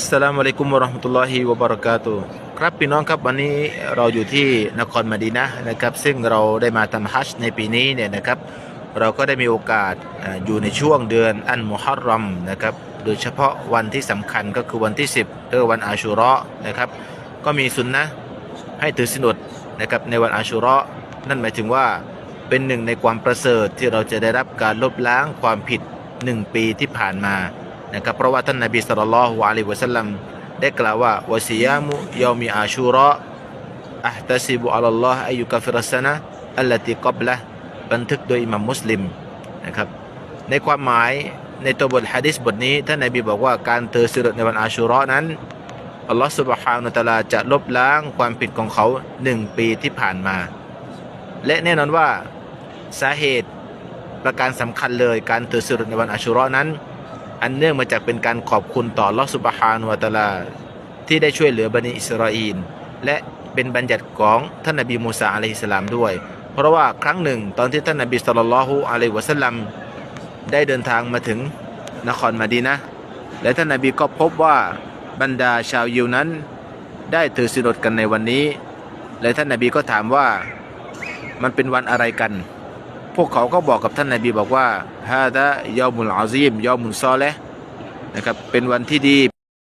อัสสลามุอะลัยกุมวะราะห์มะตุลลอฮิวะบะเราะกาตุครับพี่น้องครับวันนี้เราอยู่ที่นครมะดีนะนะครับ ซึ่งเราได้มาทำฮัจญ์ในปีนี้เนี่ยนะครับ เราก็ได้มีโอกาสอยู่ในช่วงเดือนอันมุฮัรรอมนะครับ โดยเฉพาะวันที่สำคัญก็คือวันที่ 10เรือวันอาชูเราะนะครับ ก็มีสุนนะให้ถือสินอดนะครับในวันอาชูเราะนั่นหมายถึงว่าเป็นหนึ่งในความประเสริฐที่เราจะได้รับการลบล้างความผิดหนึ่งปีที่ผ่านมา นะครับเพราะว่าท่านนบีสุลต่านละฮ์วะลิวะสัลลัมได้กล่าวว่าวะซิยามุยามีอาชูรออัตซิบุอัลลอฮ์อายุกาฟิรัสนะอัลลติกับละบันทึกโดยอิหมัมมุสลิมนะครับในความหมายในตัวบทฮะดิษบทนี้ท่านนบีบอกว่าการเตือสุรในวันอาชูรอนั้นอัลลอฮ์สุบฮานุตะลาจะลบล้างความผิดของเขาหนึ่งปีที่ผ่านมา และแน่นอนว่าสาเหตุประการสำคัญเลยการเตือสุรในวันอาชูรอนั้น อันเนื่องมาจากเป็นการขอบคุณต่อลอสุบฮานุวะตาลา ที่ได้ช่วยเหลือบันิอิสราเอลและเป็นบัญญัติของท่านนบีมูซาอะลัยฮิสสลามด้วย เพราะว่าครั้งหนึ่งตอนที่ท่านนบีสุลต่านละฮุอะลัยฮิวะสัลลัมได้เดินทางมาถึงนครมาดีนะและท่านนบีก็พบว่าบรรดาชาวยิวนั้น ได้ถือสินอดกันในวันนี้ และท่านนบีก็ถามว่ามันเป็นวันอะไรกัน วกเขาก็บอกกับท่านนาบีบอกว่าฮาดะยอมุลอาซีมยอมุลซอเลนะครับเป็นวันที่ดี